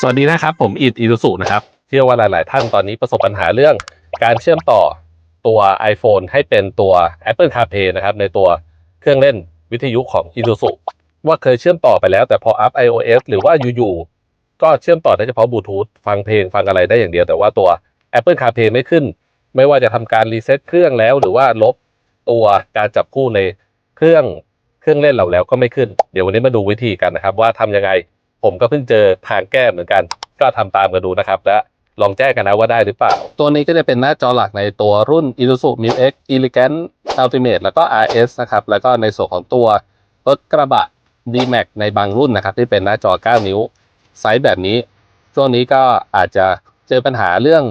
สวัสดีนะครับ ผมอิดอิรุสุนะครับเชื่อว่าหลาย ๆ ท่านตอนนี้ประสบปัญหาเรื่องการเชื่อมต่อตัว iPhone ให้เป็นตัว Apple CarPlay นะครับ ในตัวเครื่องเล่นวิทยุของ i s u z u ว่าเคยเชื่อมต่อไปแล้วแต่พออัพ iOS หรือว่าอยู่ ๆ ก็เชื่อมต่อได้เฉพาะบลูทูธฟังเพลงฟังอะไรได้อย่างเดียว แต่ว่าตัว Apple CarPlay ไม่ขึ้น ไม่ว่าจะทำการรีเซ็ตเครื่องแล้ว หรือว่าลบตัวการจับคู่ในเครื่องเครื่องเล่นเราแล้วก็ไม่ขึ้น เดี๋ยววันนี้มาดูวิธีกันนะครับ ว่าทำยังไง ผมก็เพิ่งเจอทางแก้เหมือนกัน ก็ทำตามกันดูนะครับ และลองแจ้งกันนะว่าได้หรือเปล่า ตัวนี้ก็จะเป็นหน้าจอหลักในตัวรุ่น Isuzu m i X Elegant Ultimate แล้วก็ RS นะครับ แล้วก็ในส่วนของตัวรถกระบะ D-Max ในบางรุ่นนะครับ ที่เป็นหน้าจอ 9 นิ้ว ไซส์แบบนี้ ช่วงนี้ก็อาจจะเจอปัญหาเรื่อง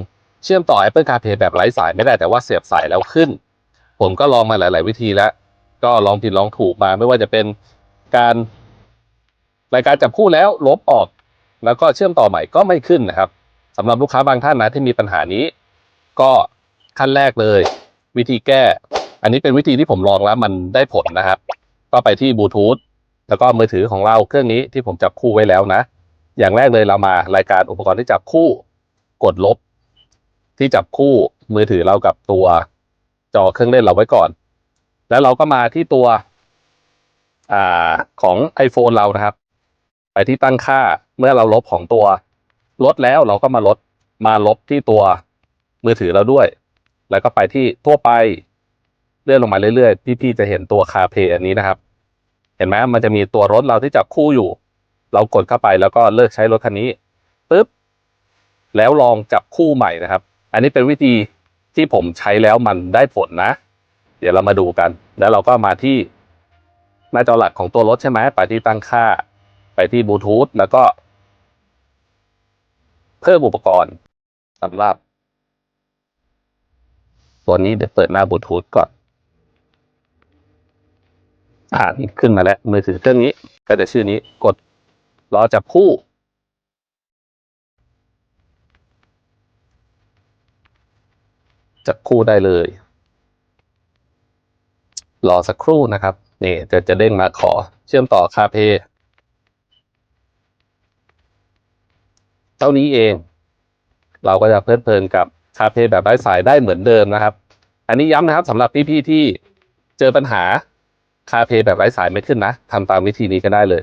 เชื่อมต่อ Apple CarPlay แบบไร้สายไม่ได้แต่ว่าเสียบสายแล้วขึ้น ผมก็ลองมาหลาย ๆ วิธีแล้ว ก็ลองผิดลองถูกมาไม่ว่าจะเป็นการ รายการจับคู่แล้วลบออก แล้วก็เชื่อมต่อใหม่ก็ไม่ขึ้นนะครับสำหรับลูกค้าบางท่านนะที่มีปัญหานี้ ก็ขั้นแรกเลย วิธีแก้ อันนี้เป็นวิธีที่ผมลองแล้วมันได้ผลนะครับ ก็ไปที่บลูทูธแล้วก็มือถือของเราเครื่องนี้ที่ผมจับคู่ไว้แล้วนะ อย่างแรกเลยเรามารายการอุปกรณ์ที่จับคู่ กดลบ ที่จับคู่มือถือเรากับตัวจอเครื่องเล่นเราไว้ก่อน แล้วเราก็มาที่ตัวอของ iPhone เรานะครับ ไปที่ตั้งค่าเมื่อเราลบของตัวลดแล้วเราก็มาลดมาลบที่ตัวมือถือเราด้วย แล้วก็ไปที่ทั่วไปเลื่อนลงมาเรื่อยๆ พี่ๆจะเห็นตัว CarPlay อันนี้นะครับ เห็นไหมมันจะมีตัวรถเราที่จับคู่อยู่ เรากดเข้าไปแล้วก็เลิกใช้รถคันนี้ปุ๊บแล้วลองจับคู่ใหม่นะครับ อันนี้เป็นวิธีที่ผมใช้แล้วมันได้ผลนะ เดี๋ยวเรามาดูกัน แล้วเราก็มาที่หน้าจอหลักของตัวรถใช่ไหมไปที่ตั้งค่า ไปที่บลูทูธแล้วก็ เพิ่มอุปกรณ์สำหรับ ตัวนี้เดี๋ยวเปิดหน้าบลูทูธก่อน อ่านี่ขึ้นมาแล้ว มือถือเครื่องนี้ ก็จะชื่อนี้กดรอจับคู่จับคู่ได้เลย รอสักครู่นะครับ นี่จะจะเด้งมาขอเชื่อมต่อคาเพ เท่านี้เอง เราก็จะเพลิดเพลินกับคาเพยแบบไร้สายได้เหมือนเดิมนะครับ อันนี้ย้ำนะครับสำหรับพี่ๆที่เจอปัญหาคาเพยแบบไร้สายไม่ขึ้นนะทำตามวิธีนี้ก็ได้เลย